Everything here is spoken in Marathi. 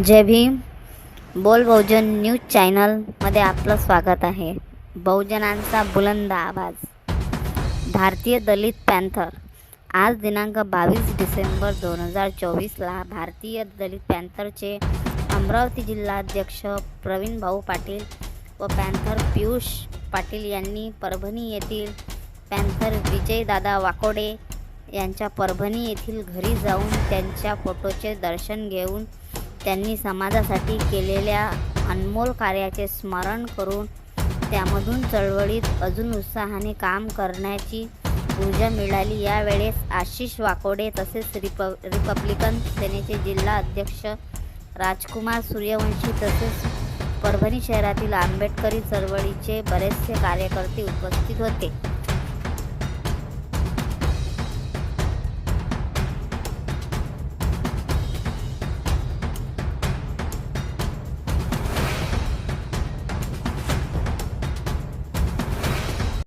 जय भीम. बोल बहुजन न्यूज चॅनलमध्ये आपलं स्वागत आहे. बहुजनांचा बुलंद आवाज. भारतीय दलित पॅन्थर. आज दिनांक बावीस डिसेंबर दोन हजार चोवीसला भारतीय दलित पॅन्थरचे अमरावती जिल्हाध्यक्ष प्रवीण भाऊ पाटील व पॅन्थर पियुष पाटील यांनी परभणी येथील पॅन्थर विजयदादा वाकोडे यांच्या परभणी येथील घरी जाऊन त्यांच्या फोटोचे दर्शन घेऊन त्यांनी समाजासाठी केलेल्या अनमोल कार्याचे स्मरण करून त्यामधून चळवळीत अजून उत्साहाने काम करण्याची ऊर्जा मिळाली. यावेळेस आशिष वाकोडे तसेच रिप रिपब्लिकन सेनेचे जिल्हा अध्यक्ष राजकुमार सूर्यवंशी तसेच परभणी शहरातील आंबेडकरी चळवळीचे बरेचसे कार्यकर्ते उपस्थित होते.